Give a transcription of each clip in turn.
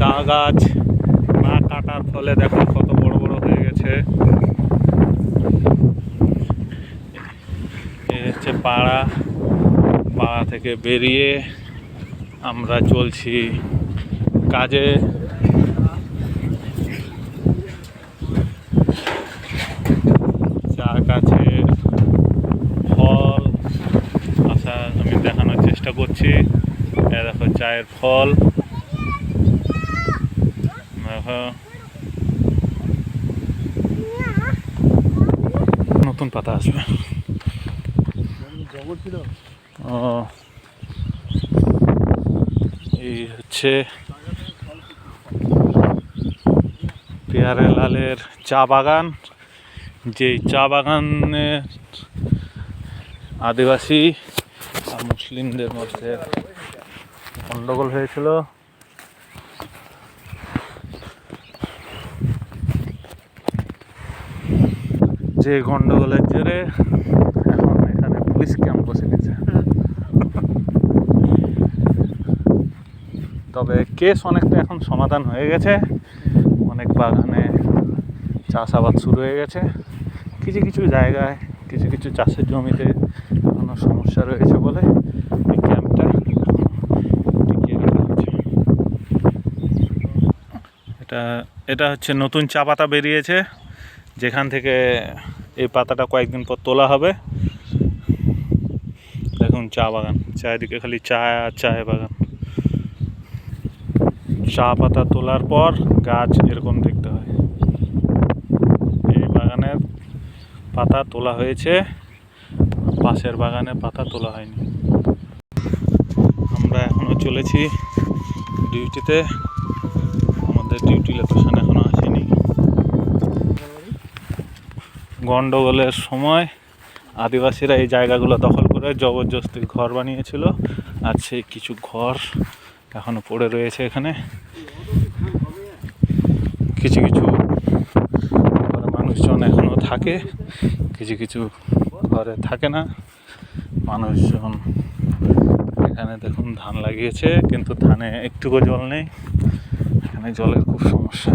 চা গাছ না কাটার ফলে দেখো কত বড় বড় হয়ে গেছে। হচ্ছে পাড়া পাড়া থেকে বেরিয়ে আমরা চলছি কাজে। চা গাছের ফল আশা আমি দেখানোর চেষ্টা করছি। এ দেখো চায়ের ফল। নতুন পাতা আসবে। এই হচ্ছে পেয়ারে লালের চা বাগান। যেই চা বাগানে আদিবাসী মুসলিমদের মধ্যে গণ্ডগোল হয়েছিল। যে গন্ডগোলের জেরে এখন এখানে পুলিশ ক্যাম্প বসে গেছে। তবে কেস অনেকটা এখন সমাধান হয়ে গেছে। অনেক বাগানে চাষাবাদ শুরু হয়ে গেছে। কিছু কিছু জায়গায়, কিছু কিছু চাষের জমিতে এখনও সমস্যা রয়েছে বলে এটা এটা হচ্ছে নতুন চা পাতা বেরিয়েছে। যেখান থেকে এই পাতাটা কয়েকদিন পর তোলা হবে। দেখুন চা বাগান, চারিদিকে খালি চা আর চায় বাগান। চা পাতা তোলার পর গাছ এরকম দেখতে হয়। এই বাগানের পাতা তোলা হয়েছে, পাশের বাগানে পাতা তোলা হয়নি। আমরা এখনও চলেছি ডিউটিতে আমাদের ডিউটি লোকেশন এখনও আসেনি গন্ডগোলের সময় আদিবাসীরা এই জায়গাগুলো দখল করে জবরদস্তি ঘর বানিয়েছিল। আর সেই কিছু ঘর এখনও পড়ে রয়েছে এখানে। কিছু কিছু মানুষজন এখনও থাকে, কিছু কিছু ঘরে থাকে না। মানুষজন এখানে দেখুন ধান লাগিয়েছে, কিন্তু ধানে একটুকু জল নেই। এখানে জলের খুব সমস্যা।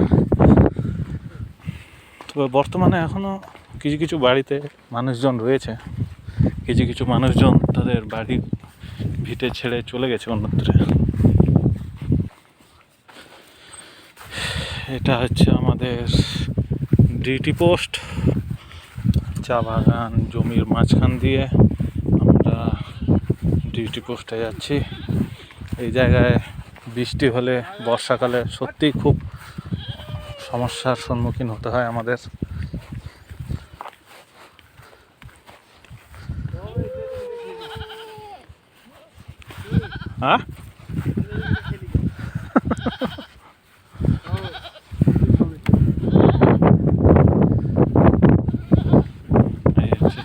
তবে বর্তমানে এখনও কিছু কিছু বাড়িতে মানুষজন রয়েছে। কিছু কিছু মানুষজন তাদের বাড়ি ভিটে ছেড়ে চলে গেছে অন্যত্রে। এটা হচ্ছে আমাদের ডিউটি পোস্ট। চা বাগান জমির মাঝখান দিয়ে আমরা ডিউটি পোস্টে যাচ্ছি। এই জায়গায় বৃষ্টি হলে, বর্ষাকালে সত্যিই খুব সমস্যার সম্মুখীন হতে হয় আমাদের। হ্যাঁ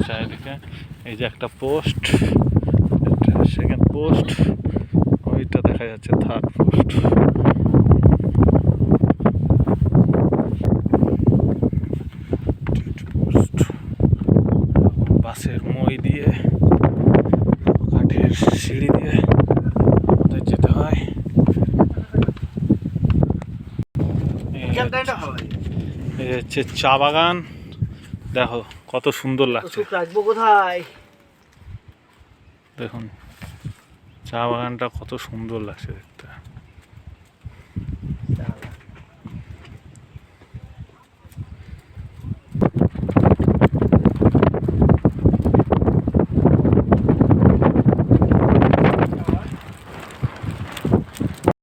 চারিদিকে এই যে একটা পোস্ট সেকেন্ড পোস্ট ওইটা দেখা যাচ্ছে থার্ড পোস্ট এই হচ্ছে- চা বাগান। দেখো কত সুন্দর লাগছে। রাখব কোথায়? দেখুন চা বাগানটা কত সুন্দর লাগছে দেখতে।